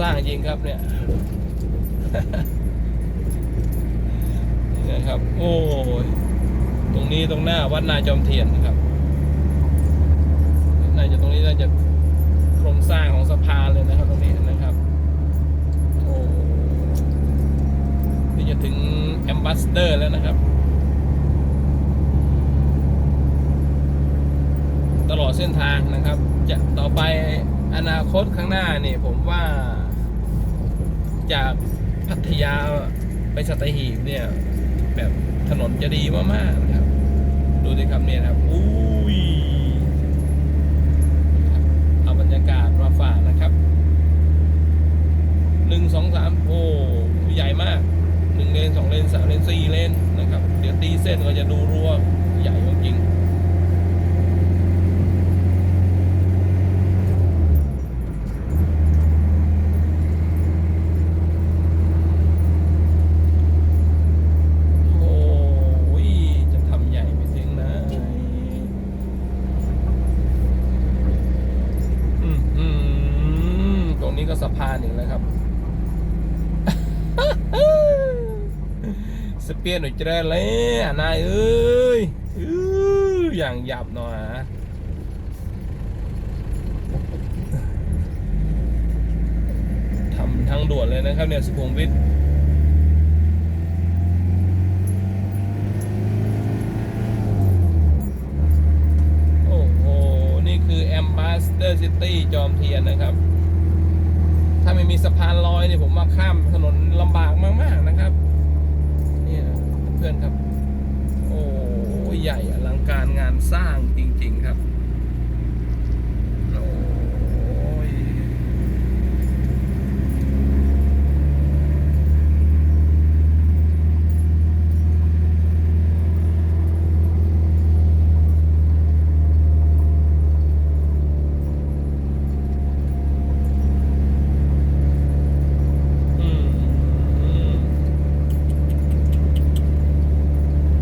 สร้างจริงครับเนี่ยนะครับ โอ้ยตรงนี้ตรงหน้าวัดนาจอมเทียนนะครับน่าจะตรงนี้น่าจะโครงสร้างของสะพานเลยนะครับ ตรงนี้นะครับโอ้นี่จะถึงแอมบัสเดอร์แล้วนะครับ ตลอดเส้นทางนะครับ จะต่อไปอนาคตข้างหน้านี่ผมว่า จากพัทยาไปสัตหีบเนี่ย แบบถนนจะดีมากๆนะครับ ดูดิครับเนี่ยครับอุ้ยครับเอาบรรยากาศมาฝากนะครับหนึ่งสองสามโอ้ใหญ่มากหนึ่งเลนสองเลนสามเลนสี่เลนนะครับ เดี๋ยวตีเส้นก็จะดูรัวใหญ่จริง โอ้ย จะทำใหญ่ไปถึงไหนอืมอืมตรงนี้ ก็สะพานอีกแล้วครับสเปียนหน่อยจะได้เลยอะนายเอ้ยอย่างหยับหน่อยฮะทำทางด่วนเลยนะครับเนี่ยสุขุมวิทโอ้โห นี่คือ Ambassador City จอมเทียนนะครับ ถ้าไม่มีสะพานลอยเนี่ยผมว่าข้ามถนนลำบากมากๆนะครับเนี่ยเพื่อนครับ โอ้ใหญ่อลังการงานสร้างจริง ๆ ครับ โอ้ย อืมอืม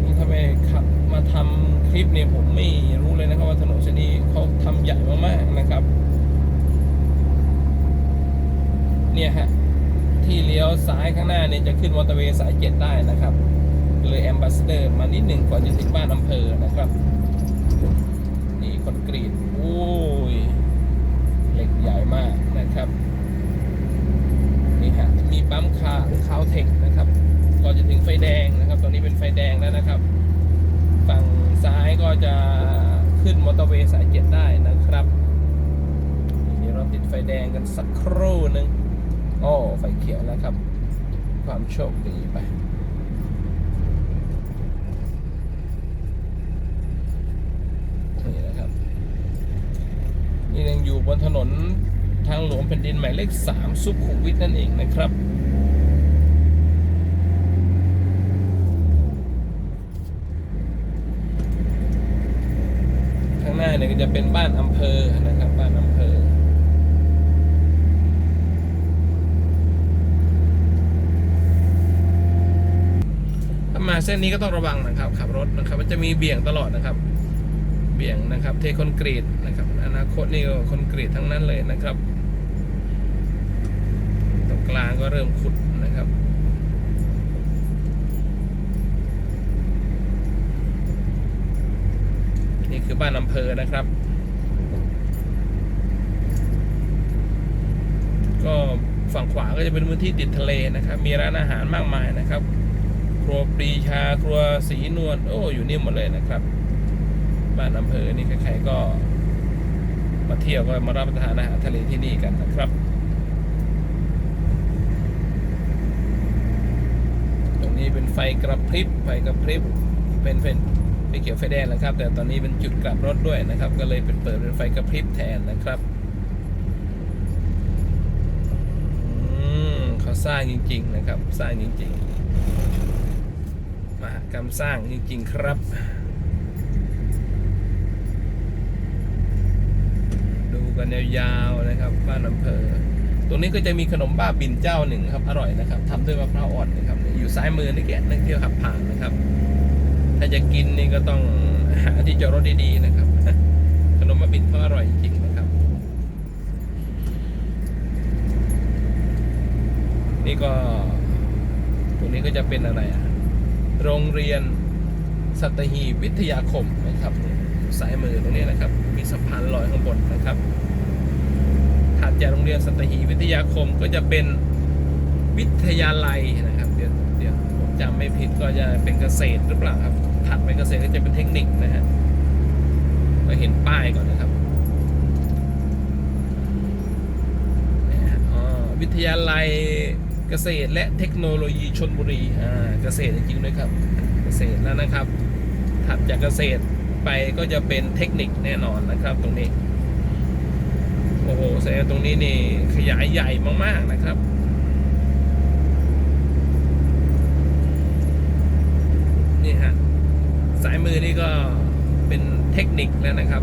นี่ถ้าไม่ขับมาทำคลิปเนี่ยผมไม่รู้เลยนะครับว่าถนนเส้นนี้เขาทำใหญ่มากๆนะครับ เนี่ยฮะ ที่เลี้ยวซ้ายข้างหน้าเนี่ย จะขึ้นมอเตอร์เวย์สายเจ็ดได้นะครับ เลยแอมบาสเดอร์มานิดหนึ่งก่อนจะถึงบ้านอำเภอนะครับ นี่คอนกรีตโอ้ยเหล็กใหญ่มากนะครับ นี่ฮะมีปั๊มคาคาวเทคนะครับ ก่อนจะถึงไฟแดงนะครับ ตอนนี้เป็นไฟแดงแล้วนะครับ ฝั่งซ้ายก็จะขึ้นมอเตอร์เวย์สายเจ็ดได้นะครับเดี๋ยวเราติดไฟแดงกันสักครู่หนึ่งโอ้ไฟเขียวแล้วครับ ความโชคดีไปนี่นะครับ นี่ยังอยู่บนถนนทางหลวงแผ่นดินหมายเลข3สุขุมวิทนั่นเองนะครับข้างหน้าเนี่ยก็จะเป็นบ้านอำเภอนะครับ บ้านอำเภอ ถ้า มาเส้นนี้ก็ต้องระวังนะครับขับรถนะครับ มันจะมีเบี่ยงตลอดนะครับ เบี่ยงนะครับ เทคอนกรีตนะครับ อนาคตนี่ก็คอนกรีตทั้งนั้นเลยนะครับ ตรงกลางก็เริ่มขุดนะครับนี่คือบ้านอำเภอนะครับ ก็ฝั่งขวาก็จะเป็นพื้นที่ติดทะเลนะครับ มีร้านอาหารมากมายนะครับ ครัวปรีชาครัวสีนวลโอ้อยู่นี่หมดเลยนะครับ บ้านอำเภอนี่ใครๆก็มาเที่ยวก็มารับประทานอาหารทะเลที่นี่กันนะครับตรงนี้เป็นไฟกระพริบไฟกระพริบเป็นเป็นไฟเขียวไฟแดงนะครับ แต่ตอนนี้เป็นจุดกลับรถด้วยนะครับ ก็เลยเป็นเปิดเป็นไฟกระพริบแทนนะครับอืมเขาสร้างจริง ๆ นะครับ สร้างจริง ๆ มหากรรมสร้างจริง ๆ ครับ ดูกันยาวๆนะครับบ้านอำเภอ ตรงนี้ก็จะมีขนมบ้าบินเจ้าหนึ่งครับ อร่อยนะครับทำด้วยมะพร้าวอ่อนนะครับ อยู่ซ้ายมือนี่แกนักเที่ยวขับผ่านนะครับ ถ้าจะกินนี่ก็ต้องหาที่จอดรถดีๆนะครับ ขนมบ้าบินเขาอร่อยจริงๆนะครับนี่ก็ตรงนี้ก็จะเป็นอะไรอะ โรงเรียนสัตหีบวิทยาคมนะครับสายมือตรงนี้นะครับ มีสะพานลอยข้างบนนะครับถัดจากโรงเรียนสัตหีบวิทยาคมก็จะเป็นวิทยาลัยนะครับ เดี๋ยวเดี๋ยวผมจำไม่ผิดก็จะเป็นเกษตรหรือเปล่าครับ ถัดไปเกษตรก็จะเป็นเทคนิคนะฮะเราเห็นป้ายก่อนนะครับวิทยาลัย เกษตรและเทคโนโลยีชนบุรีอ่าเกษตรจริงๆด้วยครับ เกษตรแล้วนะครับ ถัดจากเกษตรไปก็จะเป็นเทคนิคแน่นอนนะครับตรงนี้ โอ้โหแสดงตรงนี้นี่ขยายใหญ่มากๆนะครับนี่ฮะสายมือนี่ก็เป็นเทคนิคแล้วนะครับ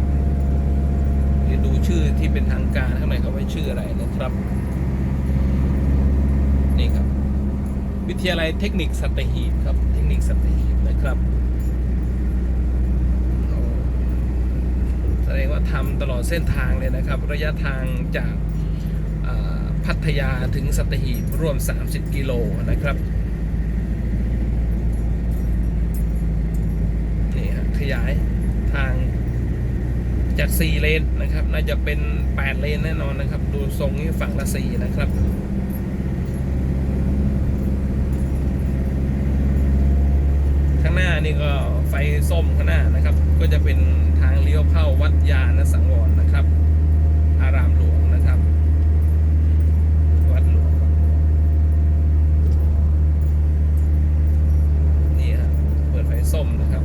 เดี๋ยวดูชื่อที่เป็นทางการข้างในเขาไว้ชื่ออะไรนะครับ นี่ครับ วิทยาลัยเทคนิคสัตหีบครับ เทคนิคสัตหีบนะครับแสดงว่าทำตลอดเส้นทางเลยนะครับ ระยะทางจากพัทยาถึงสัตหีบรวม 30 กิโลนะครับนี่ฮะขยายทางจาก 4 เลนนะครับ น่าจะเป็น 8 เลนแน่นอนนะครับ ดูทรงนี้ฝั่งละ 4 นะครับ ข้าง หน้านี่ก็ไฟส้มข้างหน้านะครับ ก็จะเป็นทางเลี้ยวเข้าวัดยาณสังวรนะครับ อารามหลวงนะครับ วัดหลวงนี่ฮะเปิดไฟส้มนะครับ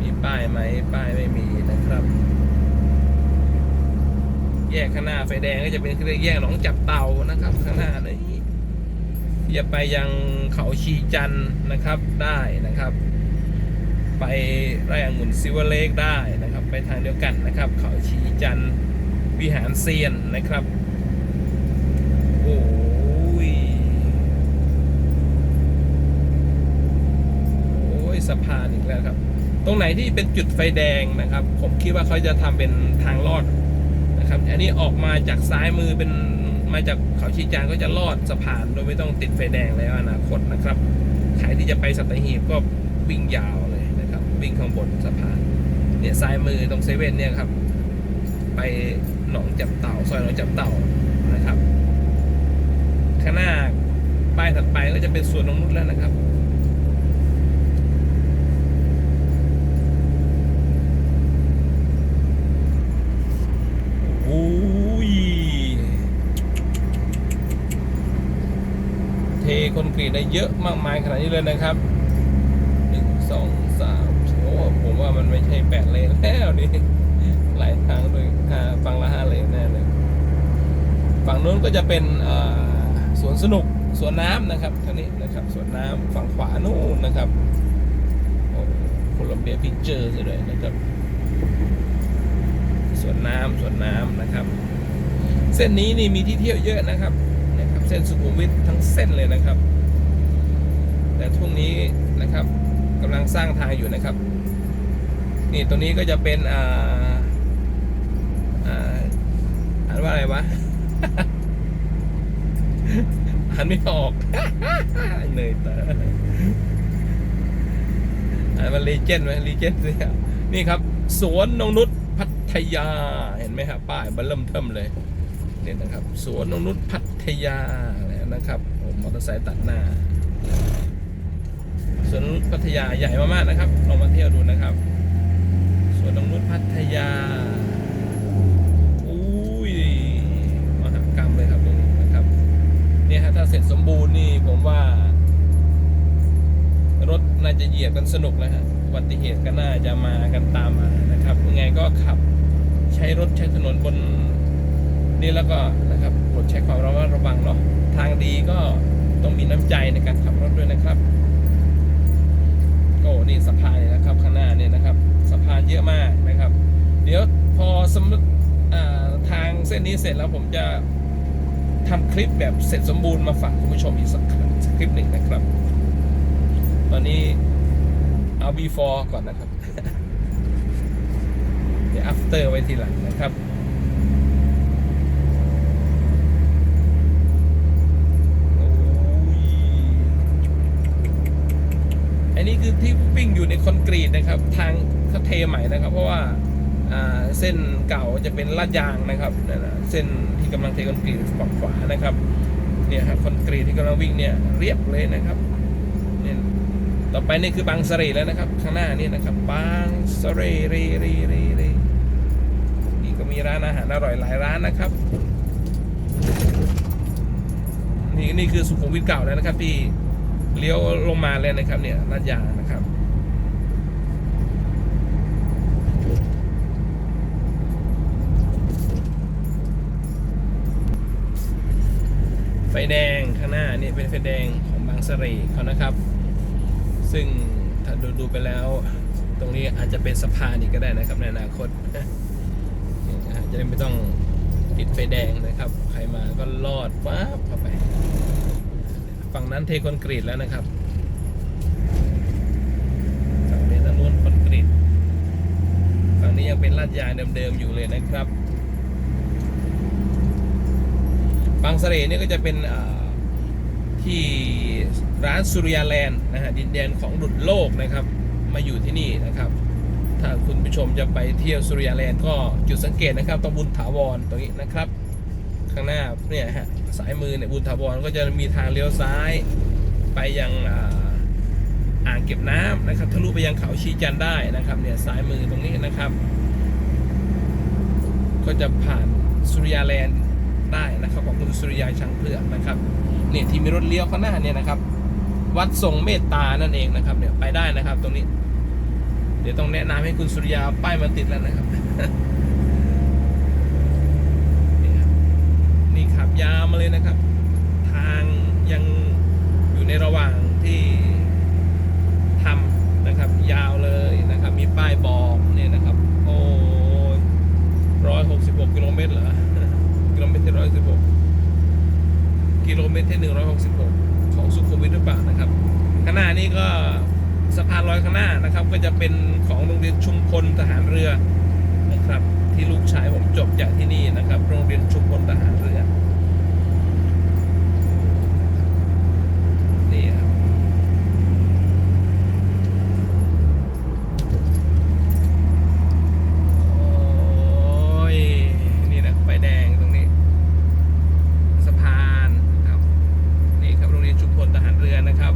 มีป้ายไหมป้ายไม่มีนะครับ แยกข้างหน้าไฟแดงก็จะเป็นเรียกแยกหนองจับเต่านะครับ ข้างหน้าเลย อย่าไปยังเขาชีจันนะครับได้นะครับ ไปไร่องุ่นซิวเลกได้นะครับ ไปทางเดียวกันนะครับ เขาชีจันวิหารเซียนนะครับโอ้ยโอ้ยสะพานอีกแล้วครับ ตรงไหนที่เป็นจุดไฟแดงนะครับ ผมคิดว่าเขาจะทำเป็นทางลอดนะครับ อันนี้ออกมาจากซ้ายมือเป็น มาจากเขาชีจานก็จะลอดสะพานโดยไม่ต้องติดไฟแดงแล้วอนาคตนะครับ ใครที่จะไปสัตหีบก็วิ่งยาวเลยนะครับ วิ่งข้างบนสะพาน เนี่ยซ้ายมือตรงเซเว่นเนี่ยครับ ไปหนองจับเต่าซอยหนองจับเต่านะครับ ข้างหน้าป้ายถัดไปก็จะเป็นสวนนงนุชแล้วนะครับ โอ้ย เทคอนกรีต ได้เยอะมากมายขนาดนี้เลยนะครับหนึ่งสองสามโอ้ผมว่ามันไม่ใช่แปดเลนแล้วนี่หลายทางเลยห้าฝั่งละห้าเลนแน่เลยฝั่งนู้นก็จะเป็นสวนสนุกสวนน้ำนะครับท่างนี้นะครับสวนน้ำฝั่งขวานู่นนะครับโอ้คลัมเบียพิกเจอร์เลยนะครับสวนน้ำสวนน้ำนะครับ เส้นนี้นี่มีที่เที่ยวเยอะนะครับนะครับ เส้นสุขุมวิททั้งเส้นเลยนะครับ แต่ช่วงนี้นะครับกำลังสร้างทางอยู่นะครับ นี่ตรงนี้ก็จะเป็นอ่าอ่าอ่านว่าอะไรวะอ่านไม่ออกเหนื่อยต่อ่านว่าเลเจนด์ไหมเลเจนด์สินี่ครับ สวนนงนุษพัทยาเห็นไหมครับป้ายบันเริ่มเทิมเลยเนี่ยนะครับ สวนนงนุษพัทยาแล้วนะครับโอ้มอเตอร์ไซค์ตัดหน้า วนนงนุษพัทยาใหญ่มากๆนะครับลองมาเที่ยวดูนะครับสวนนงนุษพัทยาอุ้ยมหากรรมเลยครับตรงนี้นะครับเนี่ยฮะถ้าเสร็จสมบูรณ์นี่ผมว่า รถน่าจะเหยียบกันสนุกนะฮะอุบัติเหตุก็น่าจะมากันตามมานะครับยังไงก็ขับใช้รถใช้ถนนบนนี่แล้วก็นะครับโปรดใช้ความระมัดระวังเนาะทางดีก็ต้องมีน้ำใจในการขับรถด้วยนะครับ โอ้นี่สะพานเลยนะครับข้างหน้าเนี่ยนะครับสะพานเยอะมากนะครับ เดี๋ยวพอสมอทางเส้นนี้เสร็จแล้วผมจะทำคลิปแบบเสร็จสมบูรณ์มาฝากคุณผู้ชมอีกสักครั้งสักคลิปหนึ่งนะครับ ตอนนี้เอา before ก่อนนะครับ เดี๋ยว after ไว้ทีหลังนะครับ อั นี้คือที่วิ่งอยู่ในคอนกรีตนะครับ ทางเขาเทใหม่นะครับ เพราะว่าเส้นเก่าจะเป็นลาดยางนะครับเส้นที่กำลังเทคอนกรีตฝั่งขวานะครับเนี่ยครับคอนกรีตที่กำลังวิ่งเนี่ยเรียบเลยนะครับเนี่ยต่อไปนี่คือบางสะเรแล้วนะครับ ข้างหน้านี่นะครับ บางสะเรเรเรเรเรนี่ก็มีร้านอาหารอร่อยหลายร้านนะครับนี่นี่คือสุขุมวิทเก่าแล้วนะครับที่ เลี้ยวลงมาเลยนะครับเนี่ยลาดยางนะครับไฟแดงข้างหน้านี่เป็นไฟแดงของบางสะเรเขานะครับ ซึ่งถ้าดูดูไปแล้ว ตรงนี้อาจจะเป็นสะพานอีกก็ได้นะครับในอนาคตจะได้ไม่ต้องติดไฟแดงนะครับ ใครมาก็ลอดฟ้าบ ฝั่งนั้นเทคอนกรีตแล้วนะครับฝั่งนี้ทางนู้นคอนกรีตฝั่งนี้ยังเป็นลาดยางเดิมๆอยู่เลยนะครับบางเสร่เนี่ยก็จะเป็นที่ร้านสุริยาแลนด์นะฮะดินแดนของดุจโลกนะครับ มาอยู่ที่นี่นะครับถ้าคุณผู้ชมจะไปเที่ยวสุริยาแลนด์ก็จุดสังเกตนะครับตรงบุญถาวรตรงนี้นะครับ ข้างหน้าเนี่ยฮะสายมือเนี่ยบุญถาวรก็จะมีทางเลี้ยวซ้าย ไปยังอ่างเก็บน้ำนะครับทะลุไปยังเขาชีจันได้นะครับเนี่ยซ้ายมือตรงนี้นะครับ ก็จะผ่านสุริยาแลนด์ได้นะครับของคุณสุริยาช้างเผือกนะครับเนี่ยที่มีรถเลี้ยวข้างหน้าเนี่ยนะครับ วัดทรงเมตตานั่นเองนะครับเนี่ยไปได้นะครับตรงนี้ เดี๋ยวต้องแนะนำให้คุณสุริยาป้ายมันติดแล้วนะครับ นี่ครับนี่ขับ ยาวมาเลยนะครับ ทางยังอยู่ในระหว่างที่ทำนะครับ ยาวเลยนะครับ มีป้ายบอกเนี่ยนะครับ โอ้ร้อยหกสิบหกกิโลเมตรเหรอกิโลเมตรที่ร้อยสิบหกกิโลเมตรที่หนึ่งร้อยหกสิบหกของสุขุมวิทหรือเปล่านะครับข้างหน้านี้ก็สะพานลอยข้างหน้านะครับ ก็จะเป็นของโรงเรียนชุมพลทหารเรือนะครับที่ลูกชายผมจบจากที่นี่นะครับ โรงเรียนชุมพลทหารเรือ นี่ครับ โอ้ย นี่นะไฟแดงตรงนี้ สะพานครับ นี่ครับโรงเรียนชุมพลทหารเรือนะครับ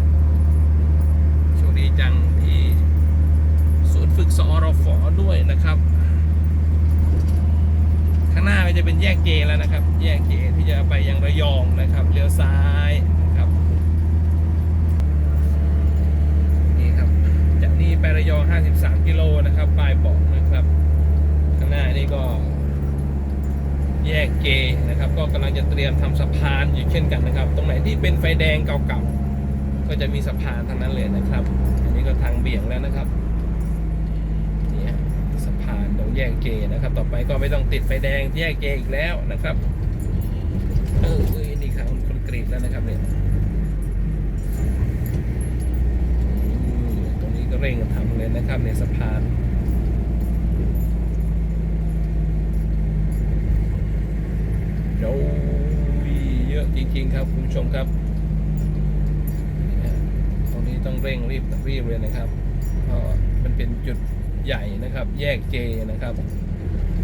โชคดีจังที่ศูนย์ฝึกสอรฟด้วยนะครับ ข้างหน้าก็จะเป็นแยกเจแล้วนะครับ แยกเจที่จะไปยังระยองนะครับเลี้ยวซ้ายนะครับ นี่ครับ จากนี่ไประยอง 53 กิโลนะครับปลายบอกนะครับ ข้างหน้านี่ก็ กนะครับ ก็กำลังจะเตรียมทำสะพานอยู่เช่นกันนะครับ ตรงไหนที่เป็นไฟแดงเก่าๆ ก็จะมีสะพานทั้งนั้นเลยนะครับ อันนี้ก็ทางเบี่ยงแล้วนะครับเนี่ยสะพานตรงแยกเจนะครับ ต่อไปก็ไม่ต้องติดไฟแดงแยกเจอีกแล้วนะครับ เออเอ้ยนี่ครับคอนกรีตแล้วนะครับเนี่ยตรงนี้ก็เร่งทำเลยนะครับในสะพาน โอ้ยเยอะจ ริง ๆ ครับคุณผู้ชมครับ ตรงนี้ต้องเร่งรีบรีบเลยนะครับเพราะมันเป็นจุดใหญ่นะครับ แยกเจนะครับ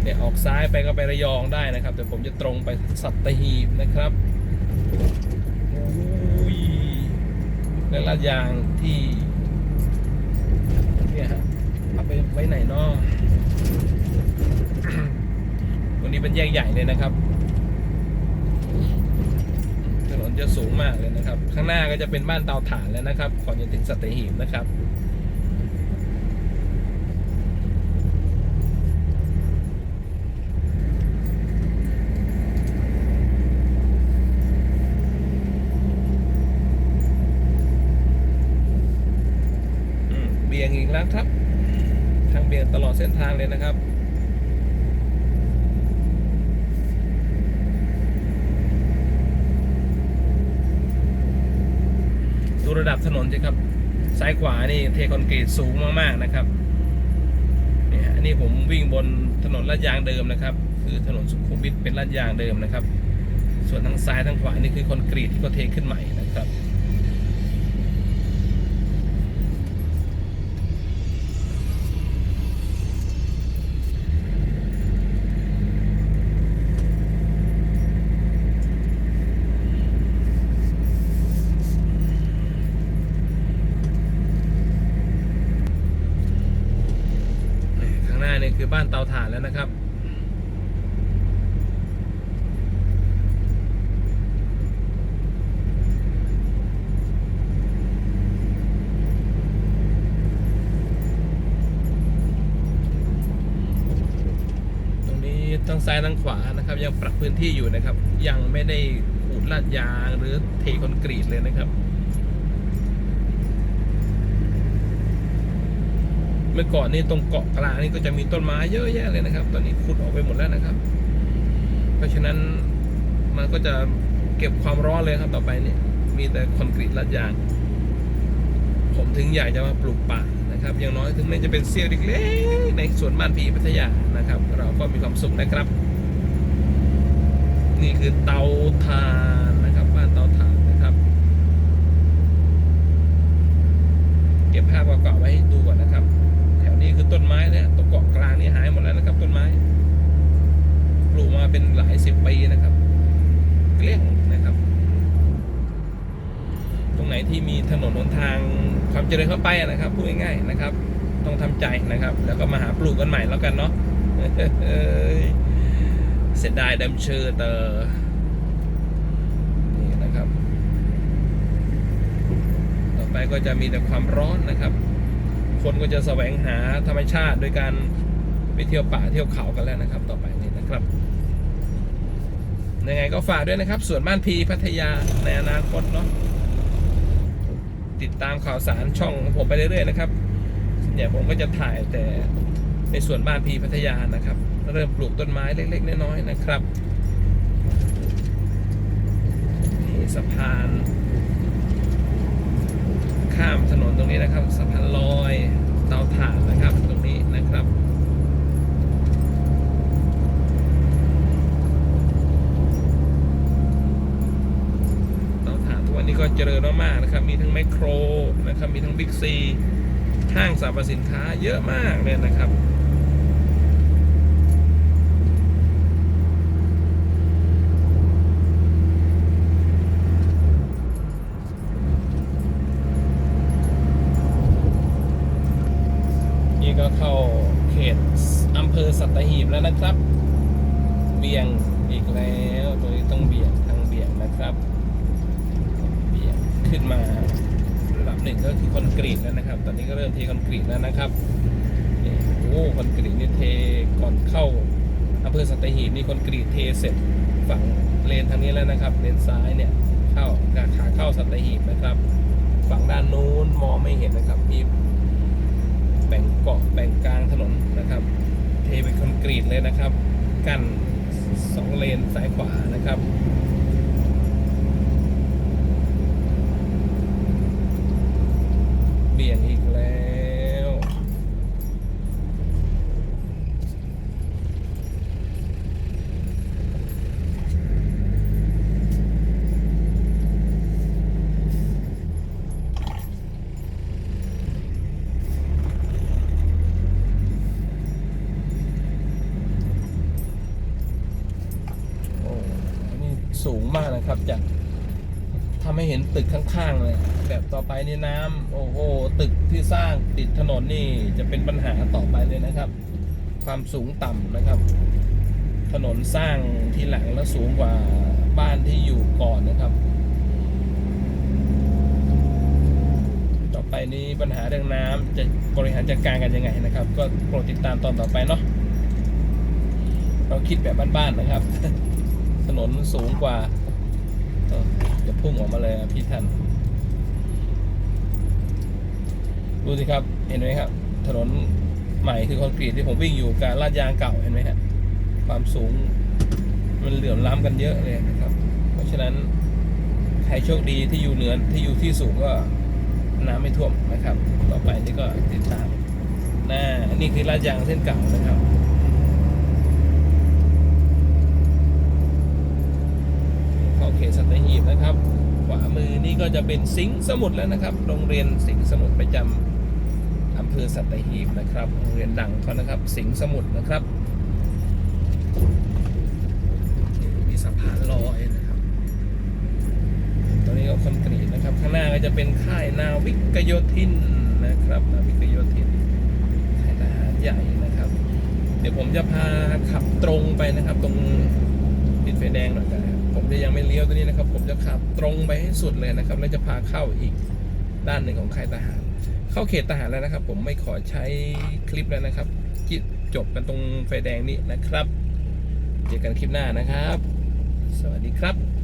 เนี่ยออกซ้ายไปก็ไประยองได้นะครับ แต่ผมจะตรงไปสัตหีบนะครับโอ้ยและลาดยางที่เนี่ยฮะเอาไปไว้ไหนเนาะวันนี้เป็นแยกใหญ่เลยนะครับ ถนน จะสูงมากเลยนะครับ ข้างหน้าก็จะเป็นบ้านเตาถ่านแล้วนะครับก่อนจะถึงสัตหีบนะครับเบี่ยงอีกแล้วครับ ทางเบี่ยงตลอดเส้นทางเลยนะครับ ดู ระดับถนนสิครับซ้ายขวานี่เทคอนกรีตสูงมากๆนะครับเนี่ยอันนี้ผมวิ่งบนถนนลาดยางเดิมนะครับ คือถนนสุขุมวิทเป็นลาดยางเดิมนะครับ ส่วนทางซ้ายทางขวานี่คือคอนกรีตที่เขาเทขึ้นใหม่นะครับ บ้านเตาถ่านแล้วนะครับตรงนี้ทั้งซ้ายทั้งขวานะครับ ยังปรับพื้นที่อยู่นะครับ ยังไม่ได้ขูดลาดยางหรือเทคอนกรีตเลยนะครับ มื่อก่อนนี่ตรงเกาะกลางนี่ก็จะมีต้นไม้เยอะแยะเลยนะครับ ตอนนี้ขุดออกไปหมดแล้วนะครับ เพราะฉะนั้นมันก็จะเก็บความร้อนเลยครับต่อไปนี่มีแต่คอนกรีตลาดยาง ผมถึงอยากจะมาปลูกป่านะครับ อย่างน้อยถึงแม้จะเป็นเสี้ยวเล็กๆในสวนบ้านผีพัทยานะครับ เราก็มีความสุขนะครับ นี่คือเตาถ่านนะครับ บ้านเตาถ่านนะครับ เก็บภาพเก่าๆไว้ให้ดูก่อนนะครับ ต้นไม้เนี่ยตรงเกาะกลางนี่หายหมดแล้วนะครับ ต้นไม้ปลูกมาเป็นหลายสิบปีนะครับเกลี้ยงนะครับ ตรงไหนที่มีถนนหนทางความเจริญเข้าไปนะครับพูดง่ายๆนะครับ ต้องทำใจนะครับ แล้วก็มาหาปลูกกันใหม่แล้วกันเนาะเสียดายดำเชอร์เตอร์นี่นะครับ ต่อไปก็จะมีแต่ความร้อนนะครับ คนก็จะแสวงหาธรรมชาติโดยการไปเที่ยวป่าเที่ยวเขากันแล้วนะครับ ต่อไปนี้นะครับยังไงก็ฝากด้วยนะครับ ส่วนบ้านพีพัทยาในอนาคตเนาะติดตามข่าวสารช่องของผมไปเรื่อยๆนะครับเนี่ยผมก็จะถ่ายแต่ในส่วนบ้านพีพัทยานะครับ เริ่มปลูกต้นไม้เล็ก ๆ น้อยๆนะครับนี่สะพาน ข้ามถนนตรงนี้นะครับสะพานลอยเตาถ่านนะครับ ตรงนี้นะครับเตาถ่านทุกวันนี้ก็เจริญมากๆนะครับ มีทั้งแมคโครนะครับ มีทั้งบิ๊กซี ห้างสรรพสินค้าเยอะมากเลยนะครับ แล้วนะครับโอ้คอนกรีตนี่เทก่อนเข้าอำเภอสัตหีบนี่คอนกรีตเทเสร็จฝั่งเลนทางนี้แล้วนะครับ เลนซ้ายเนี่ยเข้าขาเข้าสัตหีบนะครับ ฝั่งด้านนู้นมองไม่เห็นนะครับมีแบ่งเกาะแบ่งกลางถนนนะครับ เทเป็นคอนกรีตเลยนะครับ กั้นสองเลนซ้ายขวานะครับ สูงมากนะครับจากทำให้เห็นตึกข้างๆเลย แบบต่อไปนี่น้ำโอ้โหตึกที่สร้างติดถนนนี่จะเป็นปัญหาต่อไปเลยนะครับ ความสูงต่ำนะครับ ถนนสร้างทีหลังแล้วสูงกว่าบ้านที่อยู่ก่อนนะครับ ต่อไปนี้ปัญหาเรื่องน้ำจะบริหารจัดการกันยังไงนะครับ ก็โปรดติดตามตอนต่อไปเนาะเราคิดแบบบ้านๆนะครับ ถนนสูงกว่าเออจะพุ่งออกมาเลยพี่ท่าน ดูสิครับ เห็นไหมครับ ถนนใหม่คือคอนกรีตที่ผมวิ่งอยู่กับลาดยางเก่าเห็นไหมครับความสูงมันเหลื่อมล้ำกันเยอะเลยนะครับ เพราะฉะนั้นใครโชคดีที่อยู่เหนือที่อยู่ที่สูงก็น้ำไม่ท่วมนะครับ ต่อไปนี่ก็ติดตามน้านี่คือลาดยางเส้นเก่านะครับ เขตสัตหีบนะครับ ขวามือนี่ก็จะเป็นสิงห์สมุทรแล้วนะครับ โรงเรียนสิงห์สมุทรประจำอำเภอสัตหีบนะครับ โรงเรียนดังเขานะครับ สิงห์สมุทรนะครับ มีสะพานลอยนะครับ ตรงนี้ก็คอนกรีตนะครับ ข้างหน้าก็จะเป็นค่ายนาวิกโยธินนะครับนาวิกโยธินค่ายทหารใหญ่นะครับ เดี๋ยวผมจะพาขับตรงไปนะครับ ตรงติดไฟแดงหน่อยกันนะครับ ผมจะยังไม่เลี้ยวตัวนี้นะครับ ผมจะขับตรงไปให้สุดเลยนะครับ แล้วจะพาเข้าอีกด้านหนึ่งของค่ายทหาร เข้าเขตทหารแล้วนะครับ ผมไม่ขอใช้คลิปแล้วนะครับจิจบกันตรงไฟแดงนี้นะครับ เจอกันคลิปหน้านะครับ สวัสดีครับ